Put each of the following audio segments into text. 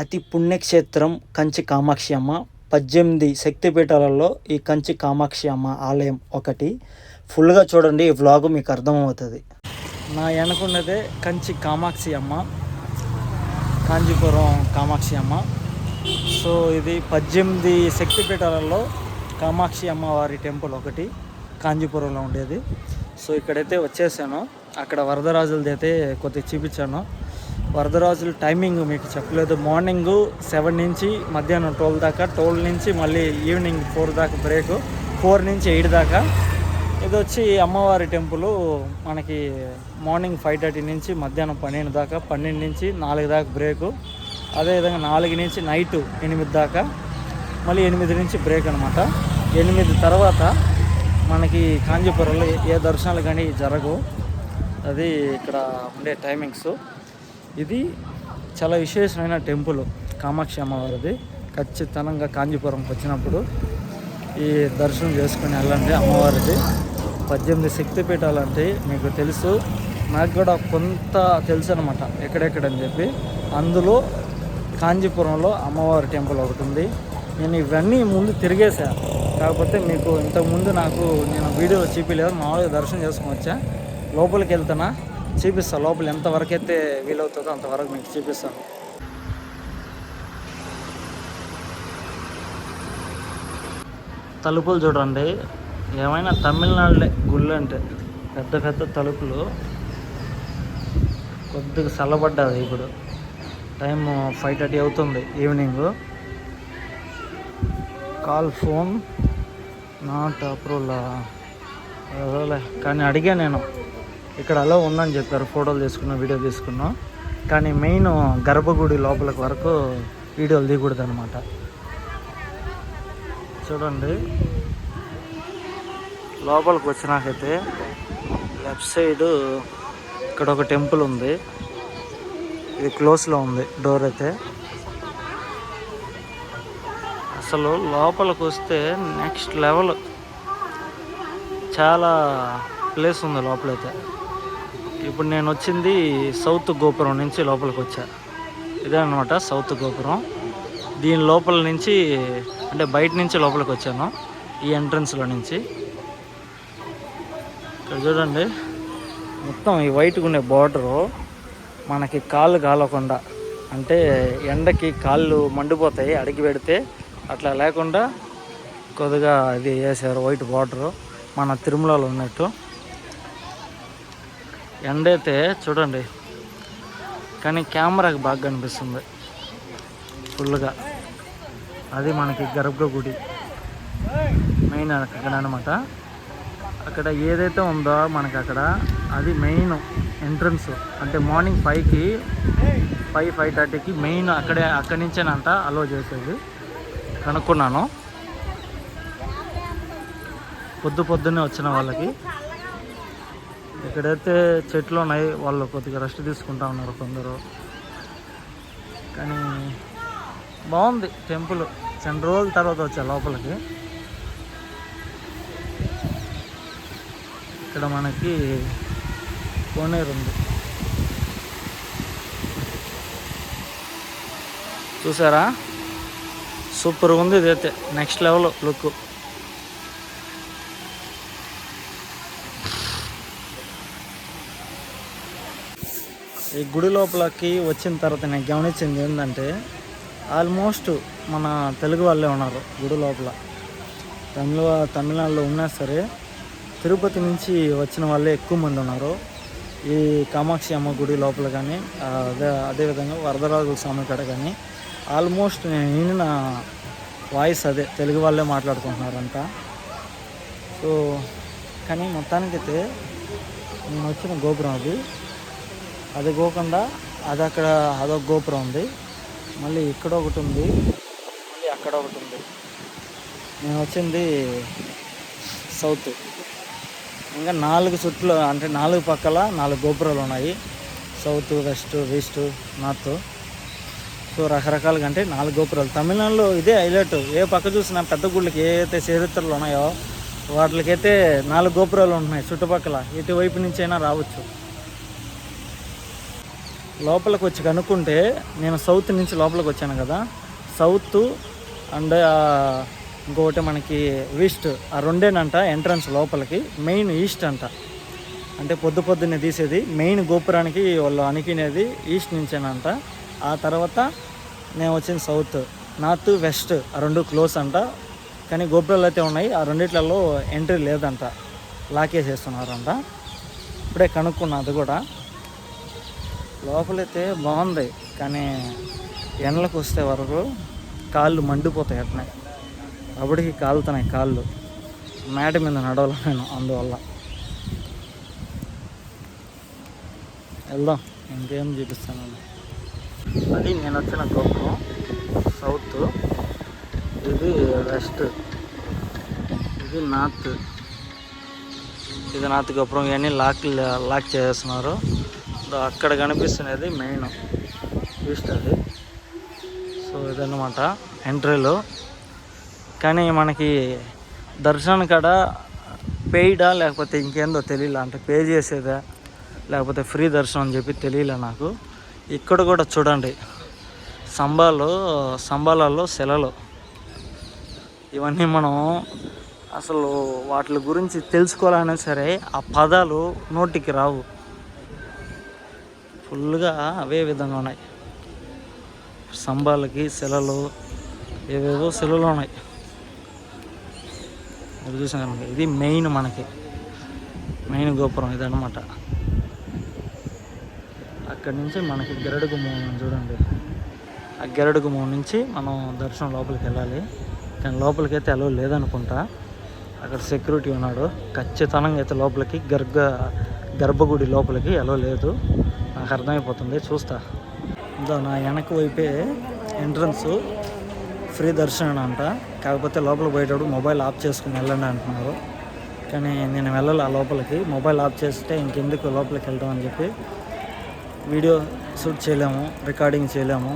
అతి పుణ్యక్షేత్రం కంచి కామాక్షి అమ్మ. పద్దెనిమిది శక్తిపీఠాలలో ఈ కంచి కామాక్షి అమ్మ ఆలయం ఒకటి. ఫుల్గా చూడండి ఈ వ్లాగ్ మీకు అర్థమవుతుంది. నా వెనకున్నదే కంచి కామాక్షి అమ్మ కాంచీపురం కామాక్షి అమ్మ. సో ఇది పద్దెనిమిది శక్తిపీఠాలలో కామాక్షి అమ్మవారి టెంపుల్ ఒకటి కాంచీపురంలో ఉండేది. సో ఇక్కడైతే వచ్చేసాను. అక్కడ వరదరాజులది అయితే కొద్దిగా చూపించాను. వరదరాజుల టైమింగ్ మీకు చెప్పలేదు. మార్నింగ్ సెవెన్ నుంచి మధ్యాహ్నం ట్వెల్వ్ దాకా ట్వెల్వ్ నుంచి మళ్ళీ ఈవినింగ్ ఫోర్ దాకా బ్రేక్ ఫోర్ నుంచి ఎయిట్ దాకా. ఇది వచ్చి అమ్మవారి టెంపుల్ మనకి మార్నింగ్ ఫైవ్ థర్టీ నుంచి మధ్యాహ్నం పన్నెండు దాకా పన్నెండు నుంచి నాలుగు దాకా బ్రేకు అదేవిధంగా నాలుగు నుంచి నైట్ ఎనిమిది దాకా మళ్ళీ ఎనిమిది నుంచి బ్రేక్ అనమాట ఎనిమిది తర్వాత మనకి కాంజీపురంలో ఏ దర్శనాలు కానీ జరగవు. అది ఇక్కడ ఉండే టైమింగ్స్ ఇది చాలా విశేషమైన టెంపుల్ కామాక్షి అమ్మవారిది. ఖచ్చితంగా కాంచీపురంకి వచ్చినప్పుడు ఈ దర్శనం చేసుకుని వెళ్ళండి అమ్మవారిది. పద్దెనిమిది శక్తిపీఠాలు అంటే మీకు తెలుసు. నాకు కూడా కొంత తెలుసు అనమాట ఎక్కడెక్కడని చెప్పి. అందులో కాంచీపురంలో అమ్మవారి టెంపుల్ ఒకటి ఉంది. నేను ఇవన్నీ ముందు తిరిగేసా. కాకపోతే మీకు ఇంతకుముందు నాకు నేను వీడియోలో చూపించలేదు మామూలుగా దర్శనం చేసుకుని వచ్చా. లోపలికి వెళ్తానా చూపిస్తాను లోపల ఎంతవరకు అయితే వీలవుతుందో అంతవరకు మీకు చూపిస్తాను. తలుపులు చూడండి ఏమైనా తమిళనాడులే గుళ్ళు అంటే పెద్ద పెద్ద తలుపులు. కొద్దిగా చల్లబడ్డది ఇప్పుడు. టైం ఫైవ్ థర్టీ అవుతుంది evening. Call phone not approval. కానీ అడిగా నేను. ఇక్కడ అలా ఉందని చెప్పారు ఫోటోలు తీసుకున్నాం వీడియో తీసుకున్నాం. కానీ మెయిన్ గర్భగుడి లోపలికి వరకు వీడియోలు దిగకూడదు అనమాట చూడండి. లోపలికి వచ్చినాకైతే లెఫ్ట్ సైడ్ ఇక్కడ ఒక టెంపుల్ ఉంది. ఇది క్లోజ్లో ఉంది డోర్ అయితే. అసలు లోపలికి వస్తే నెక్స్ట్ లెవెల్ చాలా ప్లేస్ ఉంది లోపలైతే. ఇప్పుడు నేను వచ్చింది సౌత్ గోపురం నుంచి లోపలికి వచ్చా. ఇదే అనమాట సౌత్ గోపురం. దీని లోపల నుంచి అంటే బయట నుంచి లోపలికి వచ్చాను ఈ ఎంట్రన్స్లో నుంచి. ఇక్కడ చూడండి మొత్తం ఈ వైట్గా ఉండే బార్డరు మనకి కాళ్ళు కాలకుండా అంటే ఎండకి కాళ్ళు మండిపోతాయి అడిగి పెడితే అట్లా లేకుండా కొద్దిగా ఇది వేసారు వైట్ బార్డరు మన తిరుమలలో ఉన్నట్టు. ఎండ అయితే చూడండి కానీ కెమెరాకి బాగా కనిపిస్తుంది. ఫుల్గా అది మనకి గర్భగుడి. మెయిన్ అక్కడ అనమాట అక్కడ ఏదైతే ఉందో మనకి అక్కడ అది మెయిన్ ఎంట్రన్స్. అంటే మార్నింగ్ ఫైవ్కి ఫైవ్ ఫైవ్ థర్టీకి మెయిన్ అక్కడే అక్కడి నుంచేనంట అలో చేసేది. కనుక్కున్నాను. పొద్దు పొద్దున్నే వచ్చిన వాళ్ళకి. ఇక్కడైతే చెట్లు ఉన్నాయి వాళ్ళు కొద్దిగా రెస్ట్ తీసుకుంటా ఉన్నారు కొందరు. కానీ బాగుంది టెంపుల్. చాలా రోజుల తర్వాత వచ్చా లోపలికి. ఇక్కడ మనకి కోనేరు ఉంది. చూసారా? సూపర్ ఉంది ఇదైతే. నెక్స్ట్ లెవెల్ లుక్ ఈ గుడి లోపలకి వచ్చిన తర్వాత నేను గమనించింది ఏంటంటే ఆల్మోస్ట్ మన తెలుగు వాళ్ళే ఉన్నారు గుడి లోపల. తమిళ తమిళనాడులో ఉన్నా సరే తిరుపతి నుంచి వచ్చిన వాళ్ళే ఎక్కువ మంది ఉన్నారు. ఈ కామాక్షి అమ్మ గుడి లోపల కానీ అదే అదేవిధంగా వరదరాజుల స్వామి కాడ కానీ ఆల్మోస్ట్ నేను వినిన వాయిస్ అదే తెలుగు వాళ్ళే మాట్లాడుకుంటున్నారంతా సో కానీ మొత్తానికైతే నేను వచ్చిన గోపురం అది. అది పోకుండా అది అక్కడ అదొక గోపురం ఉంది. మళ్ళీ ఇక్కడ ఒకటి ఉంది. మళ్ళీ అక్కడ ఒకటి ఉంది. నేను వచ్చింది సౌత్. ఇంకా నాలుగు చుట్లు అంటే నాలుగు పక్కల నాలుగు గోపురాలు ఉన్నాయి. South west east north. So రకరకాలుగా అంటే నాలుగు గోపురాలు. తమిళనాడులో ఇదే హైలైట్. ఏ పక్క చూసినా పెద్ద గుళ్ళకి ఏదైతే చరిత్రలు ఉన్నాయో వాటికైతే నాలుగు గోపురాలు ఉంటున్నాయి చుట్టుపక్కల. ఎటువైపు నుంచి అయినా రావచ్చు. లోపలికి వచ్చి కనుక్కుంటే నేను సౌత్ నుంచి లోపలికి వచ్చాను కదా. సౌత్ అండ్ ఇంకొకటి మనకి ఈస్ట్ ఆ రెండేనంట ఎంట్రన్స్ లోపలికి మెయిన్ ఈస్ట్ అంట. అంటే పొద్దు పొద్దున్నే తీసేది మెయిన్ గోపురానికి వాళ్ళు అణికినేది ఈస్ట్ నుంచేనంట. ఆ తర్వాత నేను వచ్చింది సౌత్ నార్త్ వెస్ట్ ఆ రెండు క్లోజ్ అంట. కానీ గోపురాలు అయితే ఉన్నాయి ఆ రెండిట్లలో ఎంట్రీ లేదంట. లాకేసేస్తున్నారంట ఇప్పుడే కనుక్కున్నా అది కూడా. లోపలైతే బాగుంది కానీ ఎండలకు వస్తే వరకు కాళ్ళు మండిపోతాయి అట్నే. అప్పటికి కాలుతున్నాయి కాళ్ళు. మేడ మీద నడవలే నేను అందువల్ల. వెళ్దాం ఇంకేం చూపిస్తాను. అది నేను వచ్చిన గోపురం సౌత్. ఇది వెస్ట్. ఇది నార్త్. ఇది నార్త్ గోపురం ఇవన్నీ లాక్ లాక్ చేస్తున్నారు. అక్కడ కనిపిస్తున్నది మెయిన్ ఈస్ట్ అది. సో ఇదన్నమాట ఎంట్రీలో కానీ మనకి దర్శనం కాడ పెయిడా లేకపోతే ఇంకేందో తెలియలే? అంటే పే చేసేదా? లేకపోతే ఫ్రీ దర్శనం అని చెప్పి తెలియలే నాకు? ఇక్కడ కూడా చూడండి. సంబాలు సంబాలలో సెలలు. ఇవన్నీ మనం అసలు వాటి గురించి తెలుసుకోవాలన్నా సరే ఆ పదాలు నోటికి రావు. ఫుల్గా అవే విధంగా ఉన్నాయి. స్తంభాలకి శిలలు ఏవేవో శిలలు ఉన్నాయి. అది చూసాం కనుక ఇది మెయిన్ మనకి. మెయిన్ గోపురం ఇదన్నమాట. అక్కడి నుంచి మనకి గెరడు గుమ్మం చూడండి. ఆ గెరడు గుమ్మం నుంచి మనం దర్శనం లోపలికి వెళ్ళాలి. కానీ లోపలికి అయితే అలో లేదనుకుంటా. అక్కడ సెక్యూరిటీ ఉన్నాడు. ఖచ్చితంగా అయితే లోపలికి గర్భ గర్భగుడి లోపలికి అలో లేదు. నాకు అర్థమైపోతుంది చూస్తా. ఇదో నా వెనక వైపే ఎంట్రన్స్ ఫ్రీ దర్శనం అంట. కాకపోతే లోపల పోయేటప్పుడు మొబైల్ ఆఫ్ చేసుకుని వెళ్ళండి అంటున్నారు. కానీ నేను వెళ్ళాలి ఆ లోపలికి. మొబైల్ ఆఫ్ చేస్తే ఇంకెందుకు లోపలికి వెళ్తాం అని చెప్పి వీడియో షూట్ చేయలేము రికార్డింగ్ చేయలేము.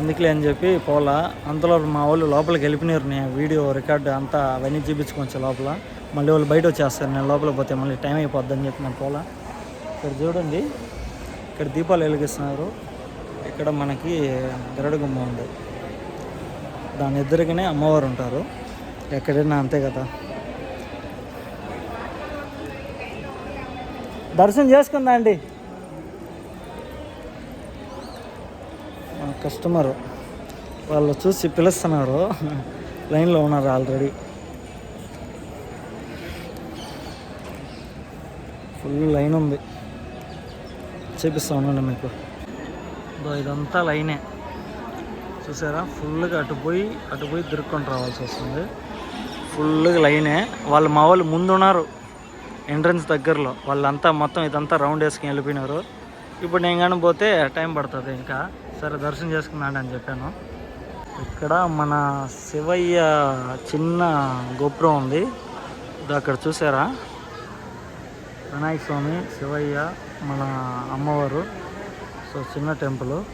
ఎందుకులే అని చెప్పి పోలా. అంతలో మా వాళ్ళు లోపలికి వెళ్ళిపోయినారు. నేను వీడియో రికార్డ్ అంతా అవన్నీ చూపించుకోవచ్చు లోపల. మళ్ళీ వాళ్ళు బయట వచ్చేస్తారు. నేను లోపల పోతే మళ్ళీ టైం అయిపోద్దని చెప్పి నేను పోలా. ఇక్కడ చూడండి. ఇక్కడ దీపాలు వెలిగిస్తున్నారు. ఇక్కడ మనకి గరుడ గుమ్మ ఉంది. దాని ఎదురుగానే అమ్మవారు ఉంటారు. ఎక్కడైనా అంతే కదా. దర్శనం చేసుకుందా అండి? కస్టమర్ వాళ్ళు చూసి పిలుస్తున్నారు. లైన్లో ఉన్నారు ఆల్రెడీ. ఫుల్ లైన్ ఉంది. చూపిస్తా ఉన్నాను మీకు ఇదంతా లైనే. చూసారా? ఫుల్గా అటు పోయి అటు పోయి తిరుక్కొని రావాల్సి వస్తుంది. ఫుల్గా లైనే. వాళ్ళు మా వాళ్ళు ముందు ఉన్నారు ఎంట్రన్స్ దగ్గరలో. వాళ్ళంతా మొత్తం ఇదంతా రౌండ్ వేసుకుని వెళ్ళిపోయినారు. ఇప్పుడు నేను కానీ పోతే టైం పడుతుంది ఇంకా. సరే దర్శనం చేసుకున్నాడు అని చెప్పాను. ఇక్కడ మన శివయ్య చిన్న గోపురం ఉంది. ఇది అక్కడ చూసారా? వినాయక స్వామి శివయ్య మన అమ్మవారు. సో చిన్న టెంపుల్.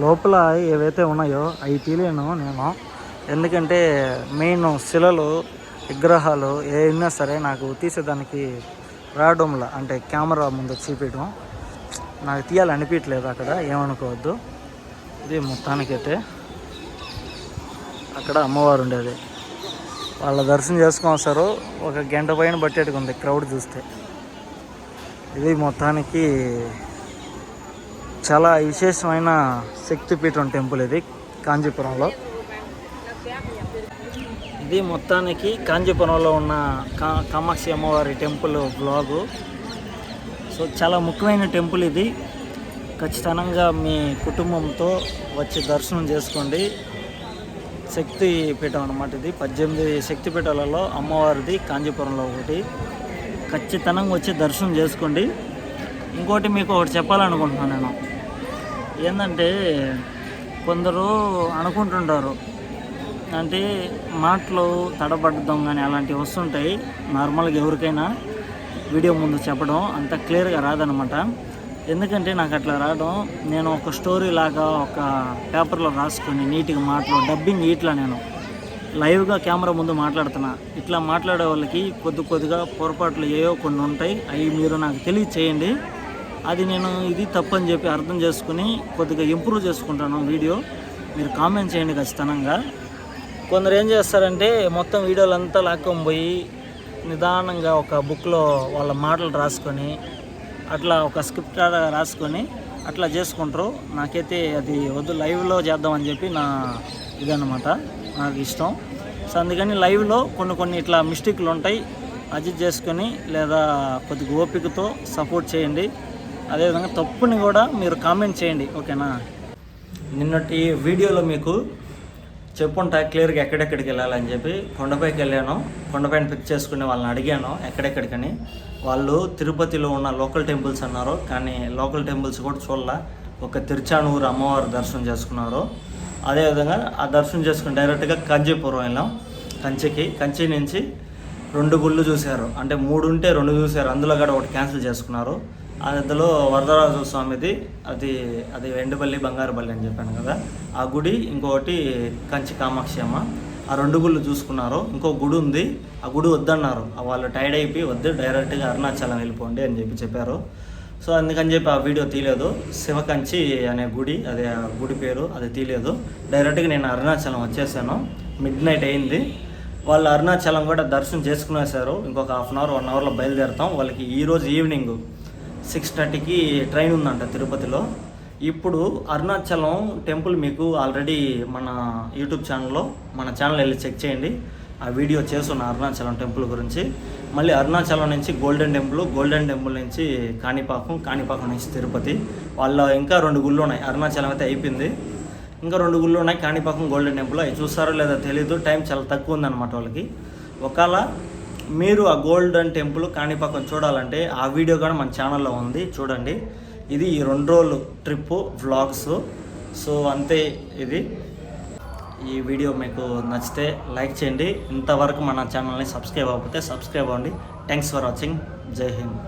లోపల ఏవైతే ఉన్నాయో అవి తీలేను నేను. ఎందుకంటే మెయిన్ శిలలు విగ్రహాలు ఏమైనా సరే నాకు తీసేదానికి రావడంలా అంటే కెమెరా ముందు చూపించడం. నాకు తీయాలనిపించలేదు అక్కడ ఏమనుకోవద్దు. ఇది మొత్తానికైతే. అక్కడ అమ్మవారు ఉండేది. వాళ్ళ దర్శనం చేసుకొని వస్తారు. ఒక గంట పైన బట్టేట్టుగా ఉంది క్రౌడ్ చూస్తే. ఇది మొత్తానికి చాలా విశేషమైన శక్తిపీఠం టెంపుల్ ఇది కాంచీపురంలో ఇది మొత్తానికి కాంచీపురంలో ఉన్న కా కామాక్షి అమ్మవారి టెంపుల్ బ్లాగు సో చాలా ముఖ్యమైన టెంపుల్ ఇది. ఖచ్చితంగా మీ కుటుంబంతో వచ్చి దర్శనం చేసుకోండి. శక్తి పీఠం అనమాట ఇది. పద్దెనిమిది శక్తి పీఠాలలో అమ్మవారిది కాంచీపురంలో ఒకటి. ఖచ్చితంగా వచ్చి దర్శనం చేసుకోండి. ఇంకోటి మీకు ఒకటి చెప్పాలనుకుంటున్నాను నేను. ఏంటంటే కొందరు అనుకుంటుంటారు. అంటే మాటలు తడబడ్డం కానీ అలాంటివి వస్తుంటాయి. నార్మల్గా ఎవరికైనా వీడియో ముందు చెప్పడం అంత క్లియర్గా రాదనమాట. ఎందుకంటే నాకు అట్లా రావడం నేను ఒక స్టోరీ లాగా ఒక పేపర్లో రాసుకొని నీట్గా మాటలు డబ్బింగ్ ఇట్లా నేను లైవ్గా కెమెరా ముందు మాట్లాడుతున్నా. ఇట్లా మాట్లాడే వాళ్ళకి కొద్ది కొద్దిగా పొరపాట్లు ఏవో కొన్ని ఉంటాయి. అవి మీరు నాకు తెలియచేయండి. అది నేను ఇది తప్పు అని చెప్పి అర్థం చేసుకుని కొద్దిగా ఇంప్రూవ్ చేసుకుంటాను వీడియో. మీరు కామెంట్ చేయండి ఖచ్చితంగా. కొందరు ఏం చేస్తారంటే మొత్తం వీడియోలంతా లాక్కొని పోయి నిదానంగా ఒక బుక్లో వాళ్ళ మాటలు రాసుకొని అట్లా ఒక స్క్రిప్ట్ రాసుకొని అట్లా చేసుకుంటారు. నాకైతే అది వద్దు లైవ్లో చేద్దామని చెప్పి నా ఇదన్నమాట. నాకు ఇష్టం. సో అందుకని లైవ్లో కొన్ని కొన్ని ఇట్లా మిస్టేక్లు ఉంటాయి. అడ్జస్ట్ చేసుకొని లేదా కొద్దిగా ఓపికతో సపోర్ట్ చేయండి. అదేవిధంగా తప్పుని కూడా మీరు కామెంట్ చేయండి. ఓకేనా? నిన్నటి వీడియోలో మీకు చెప్పుంటా క్లియర్గా ఎక్కడెక్కడికి వెళ్ళాలని చెప్పి కొండపైకి వెళ్ళాను. కొండపైన పిక్ చేసుకుని వాళ్ళని అడిగాను ఎక్కడెక్కడికని. వాళ్ళు తిరుపతిలో ఉన్న లోకల్ టెంపుల్స్ అన్నారు. కానీ లోకల్ టెంపుల్స్ కూడా చూడాల. ఒక తిరుచానూరు అమ్మవారి దర్శనం చేసుకున్నారు. అదేవిధంగా ఆ దర్శనం చేసుకుని డైరెక్ట్గా కంచిపురం వెళ్ళాం. కంచికి కంచి నుంచి రెండు గుళ్ళు చూశారు. అంటే మూడు ఉంటే రెండు చూశారు. అందులో కూడా ఒకటి క్యాన్సిల్ చేసుకున్నారు. అందులో వరదరాజు స్వామిది అది అది వెండుపల్లి బంగారుపల్లి అని చెప్పాను కదా. ఆ గుడి ఇంకొకటి కంచి కామాక్షి అమ్మ. ఆ రెండు గుళ్ళు చూసుకున్నారు. ఇంకో గుడి ఉంది. ఆ గుడి వద్దన్నారు. వాళ్ళు టైర్డ్ అయిపోయి వద్దు డైరెక్ట్గా అరుణాచలం వెళ్ళిపోండి అని చెప్పి చెప్పారు. సో అందుకని చెప్పి ఆ వీడియో తీయలేదు. శివకంచి అనే గుడి అదే ఆ గుడి పేరు అది తీయలేదు. డైరెక్ట్గా నేను అరుణాచలం వచ్చేసాను. మిడ్ నైట్ అయింది. వాళ్ళు అరుణాచలం కూడా దర్శనం చేసుకునేసారు ఇంకొక హాఫ్ అన్ అవర్ వన్ అవర్లో బయలుదేరుతాం. వాళ్ళకి ఈరోజు ఈవినింగ్ సిక్స్ థర్టీకి ట్రైన్ ఉందంట తిరుపతిలో. ఇప్పుడు అరుణాచలం టెంపుల్ మీకు ఆల్రెడీ మన యూట్యూబ్ ఛానల్లో మన ఛానల్ వెళ్ళి చెక్ చేయండి. ఆ వీడియో చేస్తున్న అరుణాచలం టెంపుల్ గురించి. మళ్ళీ అరుణాచలం నుంచి గోల్డెన్ టెంపుల్ గోల్డెన్ టెంపుల్ నుంచి కాణిపాకం కాణిపాకం నుంచి తిరుపతి. వాళ్ళ ఇంకా రెండు గుళ్ళు ఉన్నాయి. అరుణాచలం అయితే అయిపోయింది. ఇంకా రెండు గుళ్ళు ఉన్నాయి. Kanipakam golden temple. అవి చూస్తారో లేదో తెలీదు. టైం చాలా తక్కువ ఉందన్నమాట వాళ్ళకి. ఒకవేళ మీరు ఆ గోల్డెన్ టెంపుల్ కాణిపాకం చూడాలంటే ఆ వీడియో కూడా మన ఛానల్లో ఉంది. చూడండి. ఇది ఈ రెండు రోజులు ట్రిప్ వ్లాగ్స్. సో అంతే ఇది. ఈ వీడియో మీకు నచ్చితే లైక్ చేయండి. ఇంతవరకు మన ఛానల్ని సబ్స్క్రైబ్ అవ్వకపోతే సబ్స్క్రైబ్ అవ్వండి. థ్యాంక్స్ ఫర్ వాచింగ్ జై హింద్.